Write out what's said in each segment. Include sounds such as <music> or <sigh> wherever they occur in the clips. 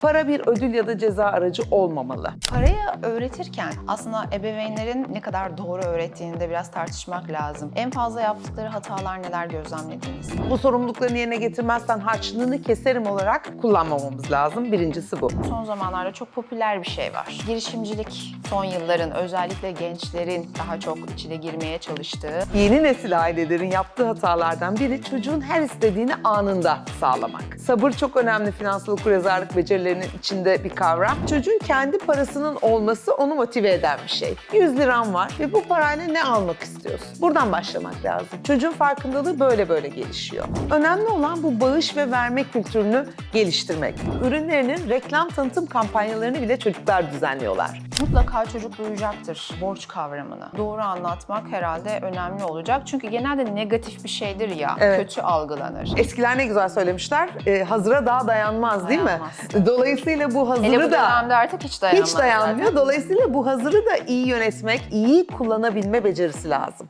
Para bir ödül ya da ceza aracı olmamalı. Parayı öğretirken aslında ebeveynlerin ne kadar doğru öğrettiğini de biraz tartışmak lazım. En fazla yaptıkları hatalar neler gözlemlediniz? Bu sorumluluklarını yerine getirmezsen harçlığını keserim olarak kullanmamamız lazım. Birincisi bu. Son zamanlarda çok popüler bir şey var. Girişimcilik son yılların özellikle gençlerin daha çok içine girmeye çalıştığı Yeni nesil ailelerin yaptığı hatalardan biri çocuğun her istediğini anında sağlamak. Sabır çok önemli finansal okuryazarlık becerilerinin içinde bir kavram. Çocuğun kendi parasının olması onu motive eden bir şey. 100 liram var ve bu parayla ne almak istiyorsun? Buradan başlamak lazım. Çocuğun farkındalığı böyle böyle gelişiyor. Önemli olan bu bağış ve verme kültürünü geliştirmek. Ürünlerinin reklam tanıtım kampanyalarını bile çocuklar düzenliyorlar. mutlaka çocuk duyacaktır borç kavramını. Doğru anlatmak herhalde önemli olacak. Çünkü genelde negatif bir şeydir ya, Evet. kötü algılanır. Eskiler ne güzel söylemişler. e, hazıra daha dayanmaz değil mi? Dayanmaz. Dolayısıyla bu hazırı Hele bu da dönemde artık hiç dayanmaz hiç dayanmıyor. Dolayısıyla bu hazırı da iyi yönetmek, iyi kullanabilme becerisi lazım.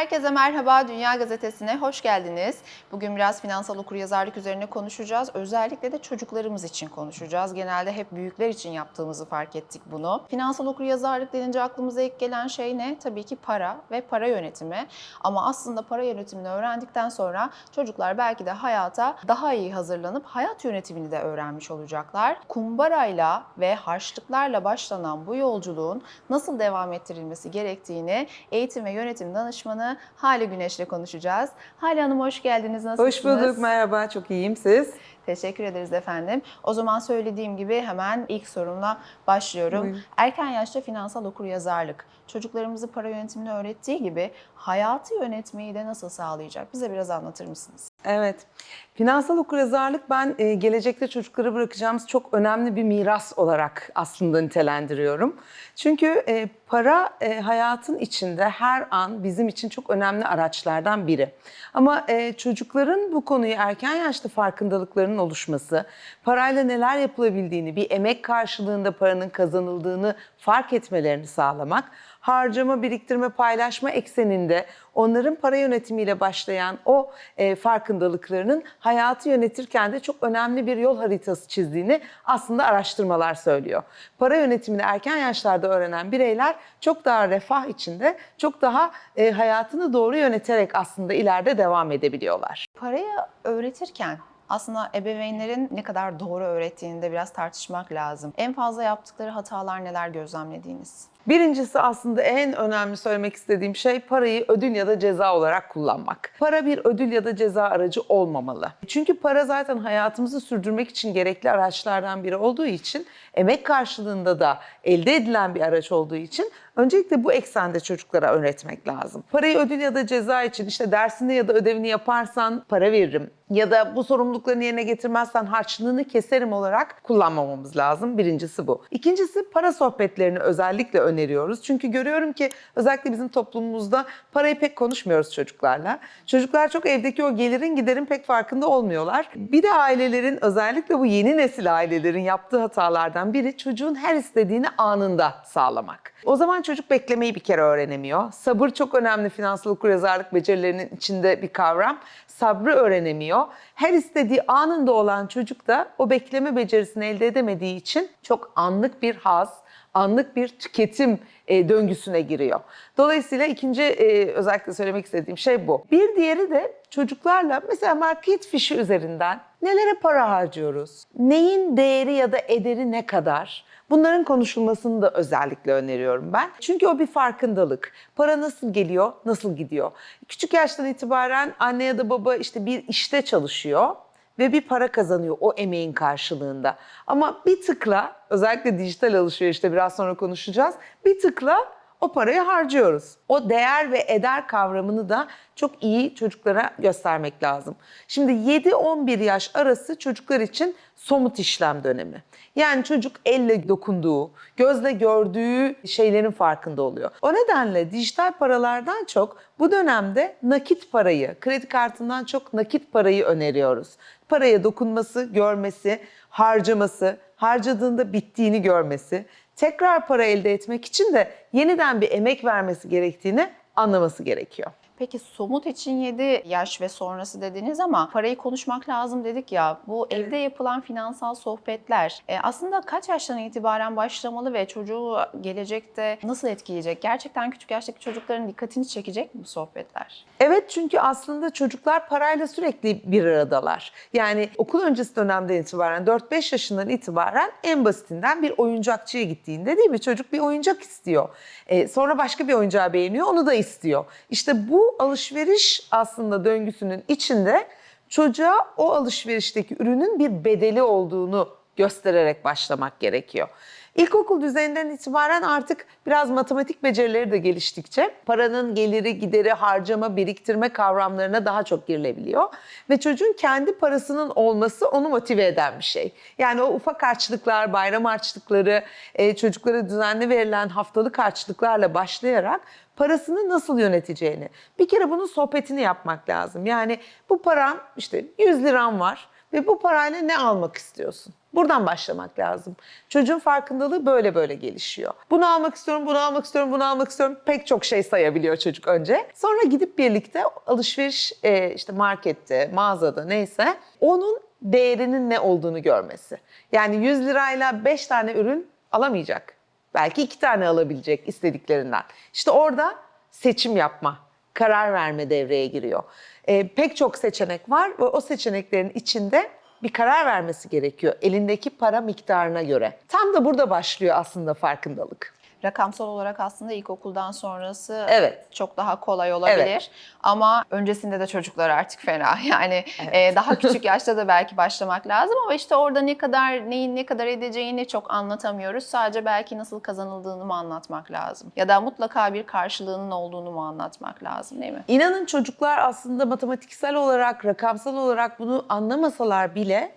Herkese merhaba, Dünya Gazetesi'ne hoş geldiniz. Bugün biraz finansal okuryazarlık üzerine konuşacağız. Özellikle de çocuklarımız için konuşacağız. Genelde hep büyükler için yaptığımızı fark ettik bunu. Finansal okuryazarlık denince aklımıza ilk gelen şey ne? Tabii ki para ve para yönetimi. Ama aslında para yönetimini öğrendikten sonra çocuklar belki de hayata daha iyi hazırlanıp hayat yönetimini de öğrenmiş olacaklar. Kumbarayla ve harçlıklarla başlanan bu yolculuğun nasıl devam ettirilmesi gerektiğini eğitim ve yönetim danışmanı Hale Güneş'le konuşacağız. Hale Hanım hoş geldiniz. Nasılsınız? Hoş bulduk, merhaba. Çok iyiyim siz. Teşekkür ederiz efendim. O zaman söylediğim gibi hemen ilk sorumla başlıyorum. Buyurun. Erken yaşta finansal okuryazarlık çocuklarımızı para yönetimini öğrettiği gibi hayatı yönetmeyi de nasıl sağlayacak? Bize biraz anlatır mısınız? Evet. Finansal okuryazarlık ben e, gelecekte çocuklara bırakacağımız çok önemli bir miras olarak aslında nitelendiriyorum. Çünkü e, para e, hayatın içinde her an bizim için çok önemli araçlardan biri. Ama çocukların bu konuyu erken yaşta farkındalıklarının oluşması, parayla neler yapılabildiğini, bir emek karşılığında paranın kazanıldığını fark etmelerini sağlamak, harcama, biriktirme, paylaşma ekseninde onların para yönetimiyle başlayan o e, farkındalıklarının hayatı yönetirken de çok önemli bir yol haritası çizdiğini aslında araştırmalar söylüyor. Para yönetimini erken yaşlarda öğrenen bireyler çok daha refah içinde, çok daha e, hayatını doğru yöneterek aslında ileride devam edebiliyorlar. Parayı öğretirken aslında ebeveynlerin ne kadar doğru öğrettiğini de biraz tartışmak lazım. En fazla yaptıkları hatalar neler gözlemlediğiniz? Birincisi aslında en önemli söylemek istediğim şey parayı ödül ya da ceza olarak kullanmak. Para bir ödül ya da ceza aracı olmamalı. Çünkü para zaten hayatımızı sürdürmek için gerekli araçlardan biri olduğu için emek karşılığında da elde edilen bir araç olduğu için öncelikle bu eksende çocuklara öğretmek lazım. Parayı ödül ya da ceza için işte dersini ya da ödevini yaparsan para veririm ya da bu sorumluluklarını yerine getirmezsen harçlığını keserim olarak kullanmamamız lazım. Birincisi bu. İkincisi para sohbetlerini özellikle öneriyoruz. Çünkü görüyorum ki özellikle bizim toplumumuzda parayı pek konuşmuyoruz çocuklarla. Çocuklar çok evdeki o gelirin giderin pek farkında olmuyorlar. Bir de ailelerin özellikle bu yeni nesil ailelerin yaptığı hatalardan biri çocuğun her istediğini anında sağlamak. O zaman çocuk beklemeyi bir kere öğrenemiyor. Sabır çok önemli finansal okuryazarlık becerilerinin içinde bir kavram. Sabrı öğrenemiyor. Her istediği anında olan çocuk da o bekleme becerisini elde edemediği için çok anlık bir haz, anlık bir tüketim e, döngüsüne giriyor. Dolayısıyla ikinci e, özellikle söylemek istediğim şey bu. Bir diğeri de çocuklarla mesela market fişi üzerinden nelere para harcıyoruz? Neyin değeri ya da ederi ne kadar? Bunların konuşulmasını da özellikle öneriyorum ben. Çünkü o bir farkındalık. Para nasıl geliyor, nasıl gidiyor? Küçük yaştan itibaren anne ya da baba işte bir işte çalışıyor ve bir para kazanıyor o emeğin karşılığında. Ama bir tıkla özellikle dijital alışverişte biraz sonra konuşacağız. Bir tıkla o parayı harcıyoruz. O değer ve eder kavramını da çok iyi çocuklara göstermek lazım. Şimdi 7-11 yaş arası çocuklar için somut işlem dönemi. Yani çocuk elle dokunduğu, gözle gördüğü şeylerin farkında oluyor. O nedenle dijital paralardan çok bu dönemde nakit parayı, kredi kartından çok nakit parayı öneriyoruz. Paraya dokunması, görmesi, harcaması, harcadığında bittiğini görmesi, tekrar para elde etmek için de yeniden bir emek vermesi gerektiğini anlaması gerekiyor. Peki somut için 7 yaş ve sonrası dediniz ama parayı konuşmak lazım dedik ya. Bu evde yapılan finansal sohbetler e, aslında kaç yaştan itibaren başlamalı ve çocuğu gelecekte nasıl etkileyecek? Gerçekten küçük yaştaki çocukların dikkatini çekecek mi bu sohbetler? Evet çünkü aslında çocuklar parayla sürekli bir aradalar. Yani okul öncesi dönemden itibaren 4-5 yaşından itibaren en basitinden bir oyuncakçıya gittiğinde değil mi? Çocuk bir oyuncak istiyor. Ee, sonra başka bir oyuncağı beğeniyor onu da istiyor. İşte bu alışveriş aslında döngüsünün içinde çocuğa o alışverişteki ürünün bir bedeli olduğunu göstererek başlamak gerekiyor. İlkokul düzeyinden itibaren artık biraz matematik becerileri de geliştikçe paranın geliri, gideri, harcama, biriktirme kavramlarına daha çok girilebiliyor. Ve çocuğun kendi parasının olması onu motive eden bir şey. Yani o ufak harçlıklar, bayram harçlıkları, e, çocuklara düzenli verilen haftalık harçlıklarla başlayarak parasını nasıl yöneteceğini. Bir kere bunun sohbetini yapmak lazım. Yani bu paran işte 100 liran var ve bu parayla ne almak istiyorsun? Buradan başlamak lazım. Çocuğun farkındalığı böyle böyle gelişiyor. Bunu almak istiyorum, bunu almak istiyorum, bunu almak istiyorum. Pek çok şey sayabiliyor çocuk önce. Sonra gidip birlikte alışveriş e, işte markette, mağazada neyse onun değerinin ne olduğunu görmesi. Yani 100 lirayla 5 tane ürün alamayacak. Belki 2 tane alabilecek istediklerinden. İşte orada seçim yapma, karar verme devreye giriyor. E, pek çok seçenek var ve o seçeneklerin içinde bir karar vermesi gerekiyor elindeki para miktarına göre. Tam da burada başlıyor aslında farkındalık. Rakamsal olarak aslında ilkokuldan sonrası Evet. çok daha kolay olabilir. Evet. Ama öncesinde de çocuklar artık fena. <laughs> Yani e, daha küçük <laughs> yaşta da belki başlamak lazım ama işte orada ne kadar neyin ne kadar edeceğini çok anlatamıyoruz. Sadece belki nasıl kazanıldığını mı anlatmak lazım? Ya da mutlaka bir karşılığının olduğunu mu anlatmak lazım değil mi? İnanın çocuklar aslında matematiksel olarak, rakamsal olarak bunu anlamasalar bile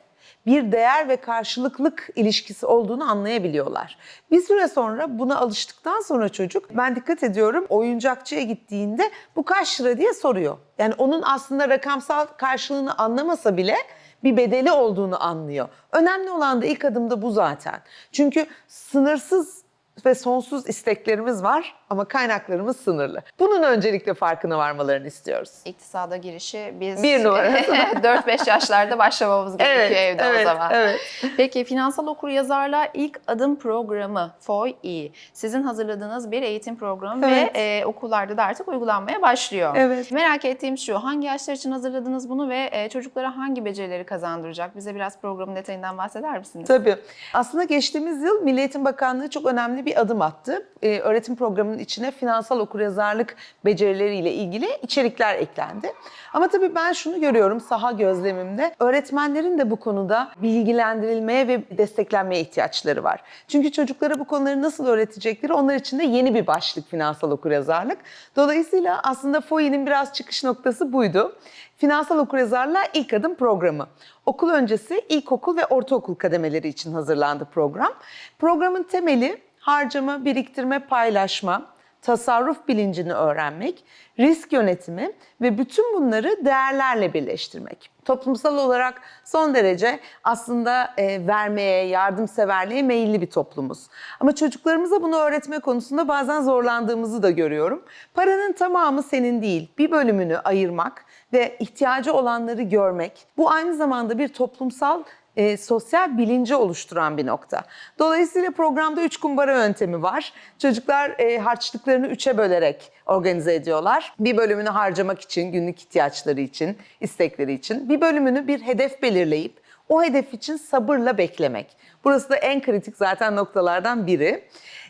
bir değer ve karşılıklık ilişkisi olduğunu anlayabiliyorlar. Bir süre sonra buna alıştıktan sonra çocuk ben dikkat ediyorum oyuncakçıya gittiğinde bu kaç lira diye soruyor. Yani onun aslında rakamsal karşılığını anlamasa bile bir bedeli olduğunu anlıyor. Önemli olan da ilk adımda bu zaten. Çünkü sınırsız ve sonsuz isteklerimiz var ama kaynaklarımız sınırlı. Bunun öncelikle farkına varmalarını istiyoruz. İktisada girişi biz Bir numarası. <laughs> 4-5 yaşlarda başlamamız gerekiyor evde evet, o zaman. Evet. Peki Finansal Okuryazarlığa ilk adım programı FOI sizin hazırladığınız bir eğitim programı Evet. ve e, okullarda da artık uygulanmaya başlıyor. Evet. Merak ettiğim şu hangi yaşlar için hazırladınız bunu ve e, çocuklara hangi becerileri kazandıracak? Bize biraz programın detayından bahseder misiniz? Tabii. Aslında geçtiğimiz yıl Milli Eğitim Bakanlığı çok önemli bir adım attı. Ee, öğretim programının içine finansal okuryazarlık becerileriyle ilgili içerikler eklendi. Ama tabii ben şunu görüyorum saha gözlemimde. Öğretmenlerin de bu konuda bilgilendirilmeye ve desteklenmeye ihtiyaçları var. Çünkü çocuklara bu konuları nasıl öğretecekleri onlar için de yeni bir başlık finansal okuryazarlık. Dolayısıyla aslında FOİ'nin biraz çıkış noktası buydu. Finansal okuryazarlığa ilk adım programı. Okul öncesi ilkokul ve ortaokul kademeleri için hazırlandı program. Programın temeli harcama, biriktirme, paylaşma, tasarruf bilincini öğrenmek, risk yönetimi ve bütün bunları değerlerle birleştirmek. Toplumsal olarak son derece aslında e, vermeye, yardımseverliğe meyilli bir toplumuz. Ama çocuklarımıza bunu öğretme konusunda bazen zorlandığımızı da görüyorum. Paranın tamamı senin değil, bir bölümünü ayırmak ve ihtiyacı olanları görmek. Bu aynı zamanda bir toplumsal e, sosyal bilinci oluşturan bir nokta. Dolayısıyla programda üç kumbara yöntemi var. Çocuklar e, harçlıklarını üçe bölerek organize ediyorlar. Bir bölümünü harcamak için, günlük ihtiyaçları için, istekleri için. Bir bölümünü bir hedef belirleyip o hedef için sabırla beklemek. Burası da en kritik zaten noktalardan biri.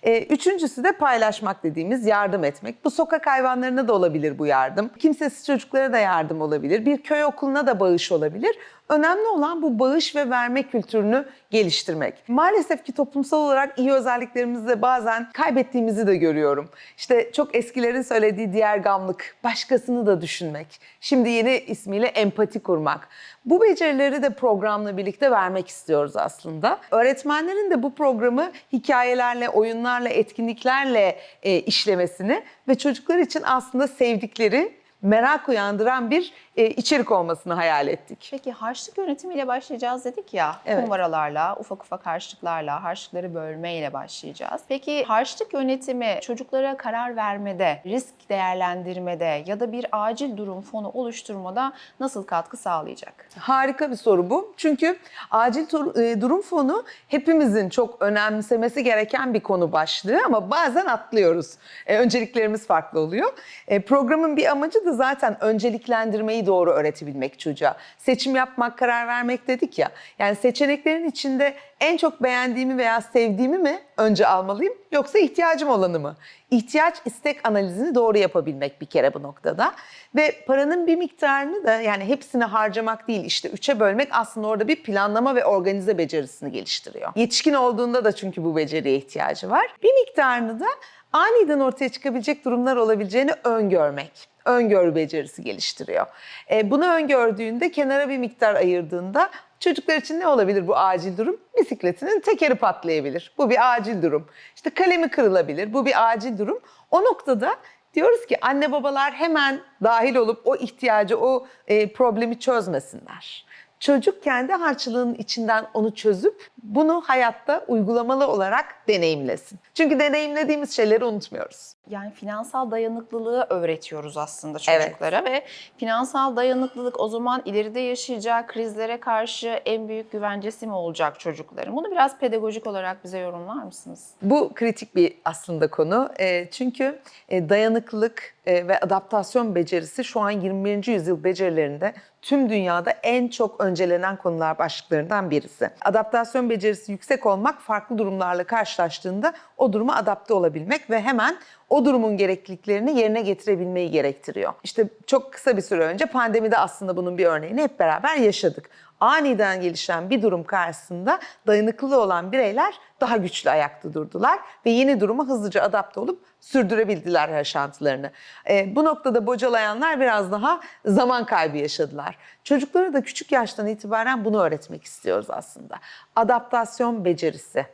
Ee, Üçüncüsü de paylaşmak dediğimiz yardım etmek. Bu sokak hayvanlarına da olabilir bu yardım. Kimsesiz çocuklara da yardım olabilir. Bir köy okuluna da bağış olabilir. Önemli olan bu bağış ve verme kültürünü geliştirmek. Maalesef ki toplumsal olarak iyi özelliklerimizi de bazen kaybettiğimizi de görüyorum. İşte çok eskilerin söylediği diğer gamlık, başkasını da düşünmek. Şimdi yeni ismiyle empati kurmak. Bu becerileri de programla birlikte vermek istiyoruz aslında. Öğretmenlerin de bu programı hikayelerle, oyunlarla, etkinliklerle e, işlemesini ve çocuklar için aslında sevdikleri merak uyandıran bir e, içerik olmasını hayal ettik. Peki harçlık yönetimiyle başlayacağız dedik ya. Evet. Kumaralarla, ufak ufak harçlıklarla, harçlıkları bölmeyle başlayacağız. Peki harçlık yönetimi çocuklara karar vermede, risk değerlendirmede ya da bir acil durum fonu oluşturmada nasıl katkı sağlayacak? Harika bir soru bu. Çünkü acil e, durum fonu hepimizin çok önemsemesi gereken bir konu başlığı ama bazen atlıyoruz. E, önceliklerimiz farklı oluyor. E, programın bir amacı da zaten önceliklendirmeyi doğru öğretebilmek çocuğa. Seçim yapmak, karar vermek dedik ya. Yani seçeneklerin içinde en çok beğendiğimi veya sevdiğimi mi önce almalıyım yoksa ihtiyacım olanı mı? İhtiyaç istek analizini doğru yapabilmek bir kere bu noktada. Ve paranın bir miktarını da yani hepsini harcamak değil işte üçe bölmek aslında orada bir planlama ve organize becerisini geliştiriyor. Yetişkin olduğunda da çünkü bu beceriye ihtiyacı var. Bir miktarını da aniden ortaya çıkabilecek durumlar olabileceğini öngörmek öngörü becerisi geliştiriyor. E, bunu öngördüğünde kenara bir miktar ayırdığında çocuklar için ne olabilir bu acil durum? Bisikletinin tekeri patlayabilir. Bu bir acil durum. İşte kalemi kırılabilir. Bu bir acil durum. O noktada diyoruz ki anne babalar hemen dahil olup o ihtiyacı, o e, problemi çözmesinler. Çocuk kendi harçlığının içinden onu çözüp bunu hayatta uygulamalı olarak deneyimlesin. Çünkü deneyimlediğimiz şeyleri unutmuyoruz. Yani finansal dayanıklılığı öğretiyoruz aslında çocuklara ve finansal dayanıklılık o zaman ileride yaşayacağı krizlere karşı en büyük güvencesi mi olacak çocukların? Bunu biraz pedagojik olarak bize yorumlar mısınız? Bu kritik bir aslında konu. E, çünkü e, dayanıklılık e, ve adaptasyon becerisi şu an 21. yüzyıl becerilerinde tüm dünyada en çok öncelenen konular başlıklarından birisi. Adaptasyon becerisi yüksek olmak farklı durumlarla karşılaştığında o duruma adapte olabilmek ve hemen o durumun gerekliliklerini yerine getirebilmeyi gerektiriyor. İşte çok kısa bir süre önce pandemide aslında bunun bir örneğini hep beraber yaşadık. Aniden gelişen bir durum karşısında dayanıklı olan bireyler daha güçlü ayakta durdular ve yeni duruma hızlıca adapte olup sürdürebildiler yaşantılarını. Ee, bu noktada bocalayanlar biraz daha zaman kaybı yaşadılar. Çocuklara da küçük yaştan itibaren bunu öğretmek istiyoruz aslında. Adaptasyon becerisi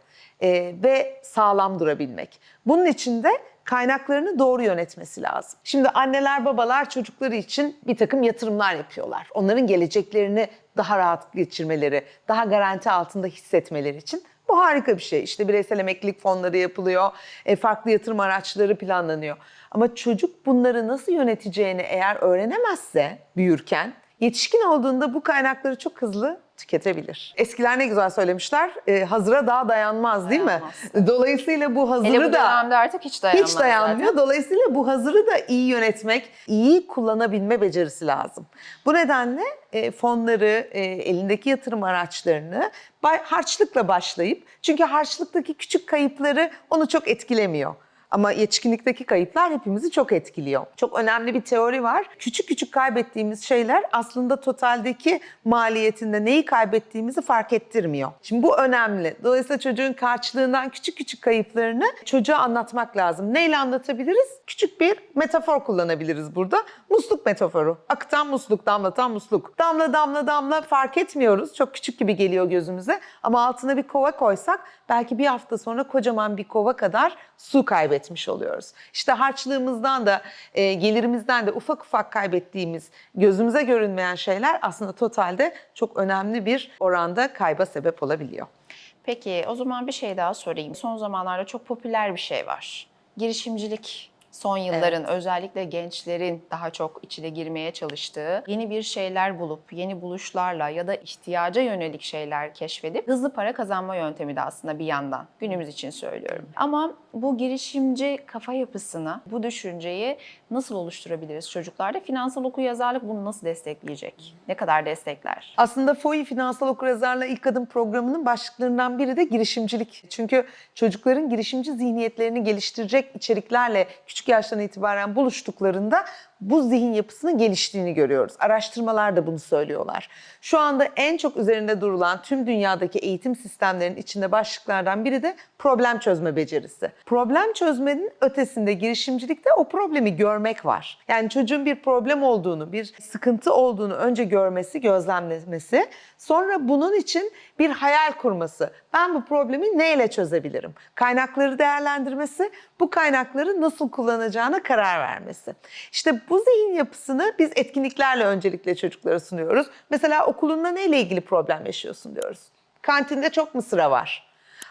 e, ve sağlam durabilmek. Bunun için de kaynaklarını doğru yönetmesi lazım. Şimdi anneler babalar çocukları için bir takım yatırımlar yapıyorlar. Onların geleceklerini daha rahat geçirmeleri, daha garanti altında hissetmeleri için bu harika bir şey. İşte bireysel emeklilik fonları yapılıyor, e, farklı yatırım araçları planlanıyor. Ama çocuk bunları nasıl yöneteceğini eğer öğrenemezse büyürken, yetişkin olduğunda bu kaynakları çok hızlı tüketebilir. Eskiler ne güzel söylemişler, e, hazıra daha dayanmaz değil Dayanmaz. mi? Dolayısıyla bu hazırı Hele bu da dönemde artık hiç dayanmaz hiç dayanmıyor. zaten. Dolayısıyla bu hazırı da iyi yönetmek, iyi kullanabilme becerisi lazım. Bu nedenle e, fonları, e, elindeki yatırım araçlarını harçlıkla başlayıp çünkü harçlıktaki küçük kayıpları onu çok etkilemiyor. Ama yetişkinlikteki kayıplar hepimizi çok etkiliyor. Çok önemli bir teori var. Küçük küçük kaybettiğimiz şeyler aslında totaldeki maliyetinde neyi kaybettiğimizi fark ettirmiyor. Şimdi bu önemli. Dolayısıyla çocuğun karşılığından küçük küçük kayıplarını çocuğa anlatmak lazım. Neyle anlatabiliriz? Küçük bir metafor kullanabiliriz burada. Musluk metaforu. Akıtan musluk, damlatan musluk. Damla damla damla fark etmiyoruz. Çok küçük gibi geliyor gözümüze. Ama altına bir kova koysak belki bir hafta sonra kocaman bir kova kadar su kaybetmiş oluyoruz. İşte harçlığımızdan da e, gelirimizden de ufak ufak kaybettiğimiz gözümüze görünmeyen şeyler aslında totalde çok önemli bir oranda kayba sebep olabiliyor. Peki o zaman bir şey daha sorayım. Son zamanlarda çok popüler bir şey var. Girişimcilik. Son yılların özellikle gençlerin daha çok içine girmeye çalıştığı yeni bir şeyler bulup yeni buluşlarla ya da ihtiyaca yönelik şeyler keşfedip hızlı para kazanma yöntemi de aslında bir yandan. Günümüz için söylüyorum. Ama bu girişimci kafa yapısını, bu düşünceyi nasıl oluşturabiliriz çocuklarda? Finansal okuryazarlık bunu nasıl destekleyecek? Ne kadar destekler? Aslında FOİ Finansal Okuryazarlığa İlk Adım programının başlıklarından biri de girişimcilik. Çünkü çocukların girişimci zihniyetlerini geliştirecek içeriklerle küçük yaştan itibaren buluştuklarında bu zihin yapısının geliştiğini görüyoruz. Araştırmalar da bunu söylüyorlar. Şu anda en çok üzerinde durulan tüm dünyadaki eğitim sistemlerinin içinde başlıklardan biri de problem çözme becerisi. Problem çözmenin ötesinde girişimcilikte o problemi görmek var. Yani çocuğun bir problem olduğunu, bir sıkıntı olduğunu önce görmesi, gözlemlemesi, sonra bunun için bir hayal kurması. Ben bu problemi neyle çözebilirim? Kaynakları değerlendirmesi, bu kaynakları nasıl kullanacağına karar vermesi. İşte Bu zihin yapısını biz etkinliklerle öncelikle çocuklara sunuyoruz. Mesela okulunda neyle ilgili problem yaşıyorsun diyoruz. Kantinde çok mu sıra var?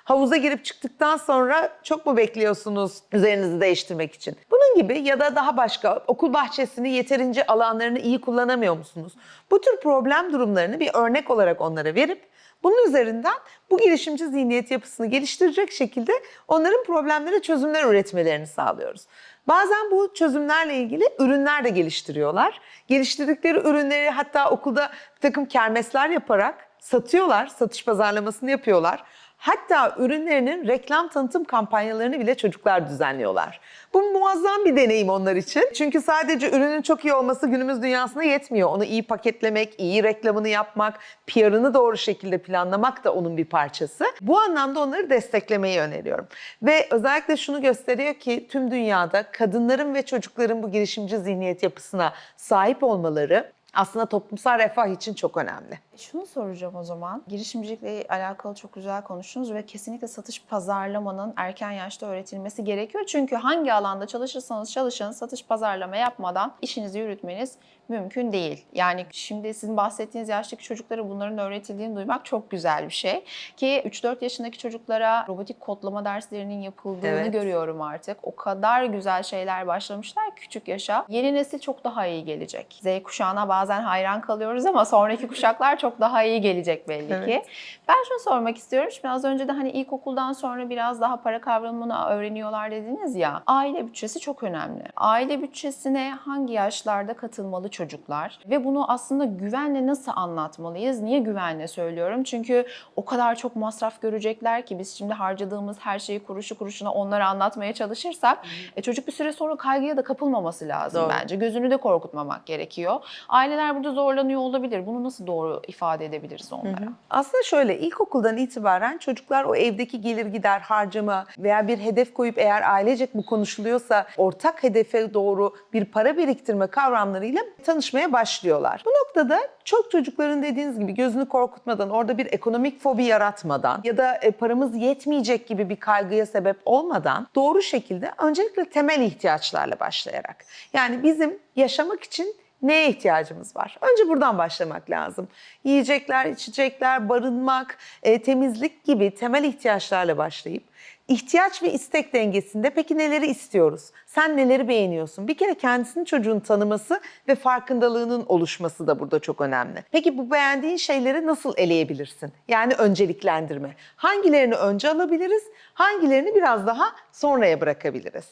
Havuza girip çıktıktan sonra çok mu bekliyorsunuz üzerinizi değiştirmek için? Bunun gibi ya da daha başka okul bahçesini yeterince alanlarını iyi kullanamıyor musunuz? Bu tür problem durumlarını bir örnek olarak onlara verip bunun üzerinden bu girişimci zihniyet yapısını geliştirecek şekilde onların problemlere çözümler üretmelerini sağlıyoruz. Bazen bu çözümlerle ilgili ürünler de geliştiriyorlar. Geliştirdikleri ürünleri hatta okulda bir takım kermesler yaparak satıyorlar, satış pazarlamasını yapıyorlar. Hatta ürünlerinin reklam tanıtım kampanyalarını bile çocuklar düzenliyorlar. Bu muazzam bir deneyim onlar için. Çünkü sadece ürünün çok iyi olması günümüz dünyasına yetmiyor. Onu iyi paketlemek, iyi reklamını yapmak, PR'ını doğru şekilde planlamak da onun bir parçası. Bu anlamda onları desteklemeyi öneriyorum. Ve özellikle şunu gösteriyor ki tüm dünyada kadınların ve çocukların bu girişimci zihniyet yapısına sahip olmaları aslında toplumsal refah için çok önemli. Şunu soracağım o zaman. Girişimcilikle alakalı çok güzel konuştunuz ve kesinlikle satış pazarlamanın erken yaşta öğretilmesi gerekiyor. Çünkü hangi alanda çalışırsanız çalışın satış pazarlama yapmadan işinizi yürütmeniz mümkün değil. Yani şimdi sizin bahsettiğiniz yaştaki çocuklara bunların öğretildiğini duymak çok güzel bir şey. Ki 3-4 yaşındaki çocuklara robotik kodlama derslerinin yapıldığını Evet. görüyorum artık. O kadar güzel şeyler başlamışlar küçük yaşa. Yeni nesil çok daha iyi gelecek. Z kuşağına bazen hayran kalıyoruz ama sonraki kuşaklar çok daha iyi gelecek belli Evet. ki. Ben şunu sormak istiyorum. Şimdi az önce de hani ilkokuldan sonra biraz daha para kavramını öğreniyorlar dediniz ya. Aile bütçesi çok önemli. Aile bütçesine hangi yaşlarda katılmalı çocuklar? Ve bunu aslında güvenle nasıl anlatmalıyız? Niye güvenle söylüyorum? Çünkü o kadar çok masraf görecekler ki biz şimdi harcadığımız her şeyi kuruşu kuruşuna onlara anlatmaya çalışırsak e, çocuk bir süre sonra kaygıya da kapılmaması lazım Doğru. bence. Gözünü de korkutmamak gerekiyor. Aileler burada zorlanıyor olabilir. Bunu nasıl doğru ifade edebiliriz onlara? Aslında şöyle ilkokuldan itibaren çocuklar o evdeki gelir gider harcama veya bir hedef koyup eğer ailecek bu konuşuluyorsa ortak hedefe doğru bir para biriktirme kavramlarıyla tanışmaya başlıyorlar. Bu noktada çok çocukların dediğiniz gibi gözünü korkutmadan, orada bir ekonomik fobi yaratmadan ya da e, paramız yetmeyecek gibi bir kaygıya sebep olmadan doğru şekilde öncelikle temel ihtiyaçlarla başlayarak. Yani bizim yaşamak için Neye ihtiyacımız var? Önce buradan başlamak lazım. Yiyecekler, içecekler, barınmak, e, temizlik gibi temel ihtiyaçlarla başlayıp ihtiyaç ve istek dengesinde peki neleri istiyoruz? Sen neleri beğeniyorsun? Bir kere kendisini çocuğun tanıması ve farkındalığının oluşması da burada çok önemli. Peki bu beğendiğin şeyleri nasıl eleyebilirsin? Yani önceliklendirme. Hangilerini önce alabiliriz? Hangilerini biraz daha sonraya bırakabiliriz?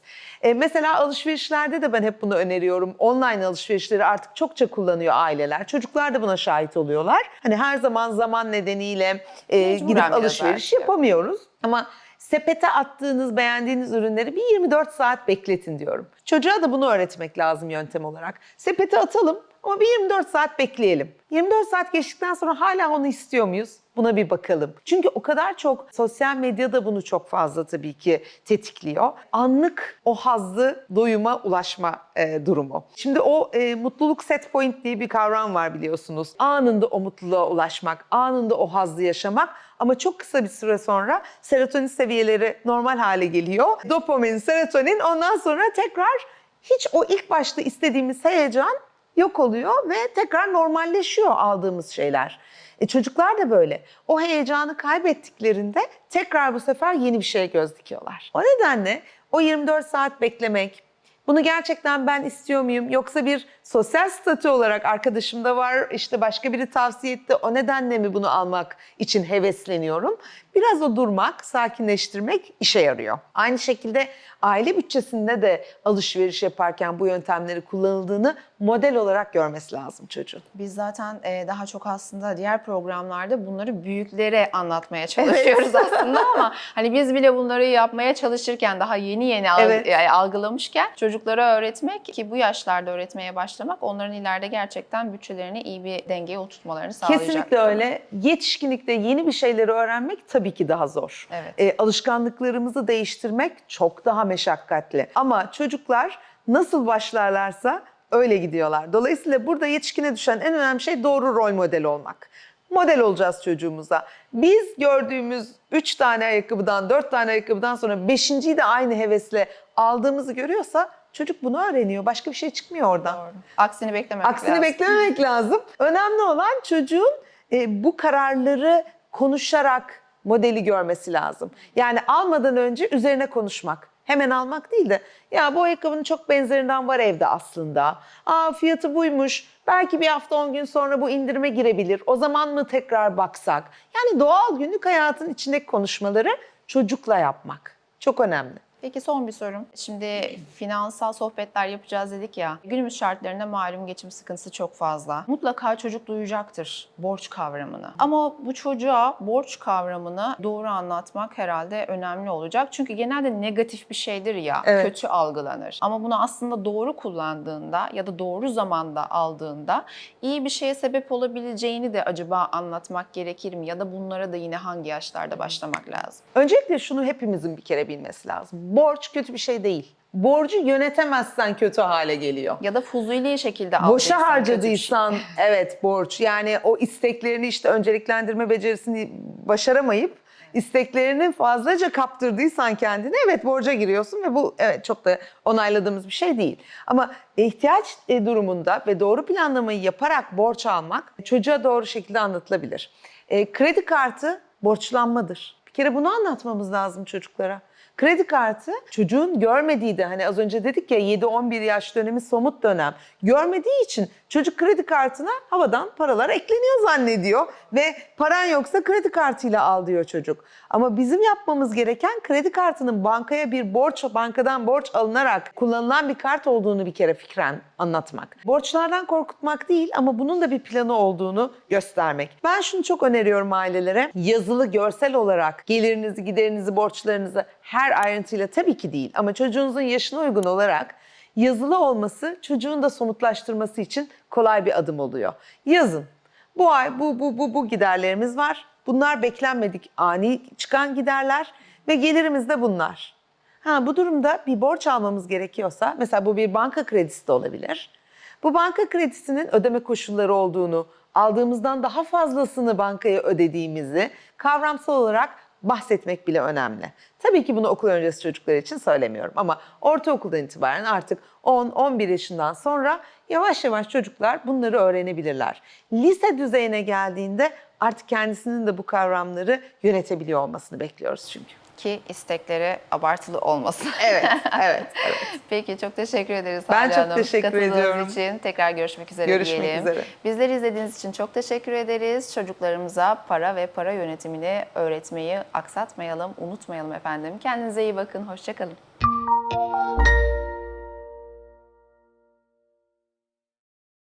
E, mesela alışverişlerde de ben hep bunu öneriyorum. Online alışverişleri artık çokça kullanıyor aileler. Çocuklar da buna şahit oluyorlar. Hani her zaman zaman nedeniyle e, Mecburen gidip alışveriş belki. yapamıyoruz. Ama sepete attığınız beğendiğiniz ürünleri bir 24 saat bekletin diyorum. Çocuğa da bunu öğretmek lazım yöntem olarak. Sepete atalım ama bir 24 saat bekleyelim. 24 saat geçtikten sonra hala onu istiyor muyuz? Buna bir bakalım. Çünkü o kadar çok sosyal medyada bunu çok fazla tabii ki tetikliyor. Anlık o hazzı doyuma ulaşma e, durumu. Şimdi o e, mutluluk set point diye bir kavram var biliyorsunuz. Anında o mutluluğa ulaşmak, anında o hazzı yaşamak ama çok kısa bir süre sonra serotonin seviyeleri normal hale geliyor. Dopamin, serotonin ondan sonra tekrar hiç o ilk başta istediğimiz heyecan yok oluyor ve tekrar normalleşiyor aldığımız şeyler. E çocuklar da böyle. O heyecanı kaybettiklerinde tekrar bu sefer yeni bir şeye göz dikiyorlar. O nedenle o 24 saat beklemek, bunu gerçekten ben istiyor muyum? Yoksa bir sosyal statü olarak arkadaşımda var, işte başka biri tavsiye etti. O nedenle mi bunu almak için hevesleniyorum? Biraz o durmak, sakinleştirmek işe yarıyor. Aynı şekilde aile bütçesinde de alışveriş yaparken bu yöntemleri kullanıldığını model olarak görmesi lazım çocuğun. Biz zaten e, daha çok aslında diğer programlarda bunları büyüklere anlatmaya <laughs> çalışıyoruz aslında ama hani biz bile bunları yapmaya çalışırken daha yeni yeni Evet. algılamışken çocuklara öğretmek ki bu yaşlarda öğretmeye başlamak onların ileride gerçekten bütçelerini iyi bir dengeye oturtmalarını sağlayacak. Kesinlikle öyle. Yetişkinlikte yeni bir şeyleri öğrenmek tabii ki daha zor. Evet. E, alışkanlıklarımızı değiştirmek çok daha meşakkatli. Ama çocuklar nasıl başlarlarsa öyle gidiyorlar. Dolayısıyla burada yetişkine düşen en önemli şey doğru rol model olmak. Model olacağız çocuğumuza. Biz gördüğümüz 3 tane ayakkabıdan, 4 tane ayakkabıdan sonra 5.yi de aynı hevesle aldığımızı görüyorsa çocuk bunu öğreniyor. Başka bir şey çıkmıyor oradan. Doğru. Aksini beklememek Aksini lazım. beklememek lazım. Önemli olan çocuğun e, bu kararları konuşarak modeli görmesi lazım. Yani almadan önce üzerine konuşmak. Hemen almak değil de ya bu ayakkabının çok benzerinden var evde aslında. Aa fiyatı buymuş. Belki bir hafta 10 gün sonra bu indirime girebilir. O zaman mı tekrar baksak? Yani doğal günlük hayatın içindeki konuşmaları çocukla yapmak. Çok önemli. Peki son bir sorum. Şimdi finansal sohbetler yapacağız dedik ya. Günümüz şartlarında malum geçim sıkıntısı çok fazla. Mutlaka çocuk duyacaktır borç kavramını. Ama bu çocuğa borç kavramını doğru anlatmak herhalde önemli olacak. Çünkü genelde negatif bir şeydir ya, Evet. kötü algılanır. Ama bunu aslında doğru kullandığında ya da doğru zamanda aldığında iyi bir şeye sebep olabileceğini de acaba anlatmak gerekir mi? Ya da bunlara da yine hangi yaşlarda başlamak lazım? Öncelikle şunu hepimizin bir kere bilmesi lazım. Borç kötü bir şey değil. Borcu yönetemezsen kötü hale geliyor. Ya da fuzuli şekilde Boşa aldıysan bir şey. harcadıysan evet borç. Yani o isteklerini işte önceliklendirme becerisini başaramayıp isteklerini fazlaca kaptırdıysan kendine evet borca giriyorsun ve bu evet çok da onayladığımız bir şey değil. Ama ihtiyaç e, durumunda ve doğru planlamayı yaparak borç almak çocuğa doğru şekilde anlatılabilir. E, kredi kartı borçlanmadır. Bir kere bunu anlatmamız lazım çocuklara. Kredi kartı çocuğun görmediği de hani az önce dedik ya 7-11 yaş dönemi somut dönem. Görmediği için çocuk kredi kartına havadan paralar ekleniyor zannediyor ve paran yoksa kredi kartıyla al diyor çocuk. Ama bizim yapmamız gereken kredi kartının bankaya bir borç, bankadan borç alınarak kullanılan bir kart olduğunu bir kere fikren anlatmak. Borçlardan korkutmak değil ama bunun da bir planı olduğunu göstermek. Ben şunu çok öneriyorum ailelere. Yazılı görsel olarak gelirinizi, giderinizi, borçlarınızı her ayrıntıyla tabii ki değil ama çocuğunuzun yaşına uygun olarak yazılı olması çocuğun da somutlaştırması için kolay bir adım oluyor. Yazın. Bu ay bu bu bu bu giderlerimiz var. Bunlar beklenmedik ani çıkan giderler ve gelirimiz de bunlar. Ha bu durumda bir borç almamız gerekiyorsa mesela bu bir banka kredisi de olabilir. Bu banka kredisinin ödeme koşulları olduğunu, aldığımızdan daha fazlasını bankaya ödediğimizi kavramsal olarak bahsetmek bile önemli. Tabii ki bunu okul öncesi çocuklar için söylemiyorum ama ortaokuldan itibaren artık 10-11 yaşından sonra yavaş yavaş çocuklar bunları öğrenebilirler. Lise düzeyine geldiğinde artık kendisinin de bu kavramları yönetebiliyor olmasını bekliyoruz çünkü. Ki istekleri abartılı olmasın. <laughs> Evet, evet, <laughs> evet. Peki çok teşekkür ederiz Ben Hale çok Hanım. teşekkür Katıldığınız ediyorum. için tekrar görüşmek üzere Görüşmek diyelim. üzere. Bizleri izlediğiniz için çok teşekkür ederiz. Çocuklarımıza para ve para yönetimini öğretmeyi aksatmayalım, unutmayalım efendim. Kendinize iyi bakın, hoşçakalın.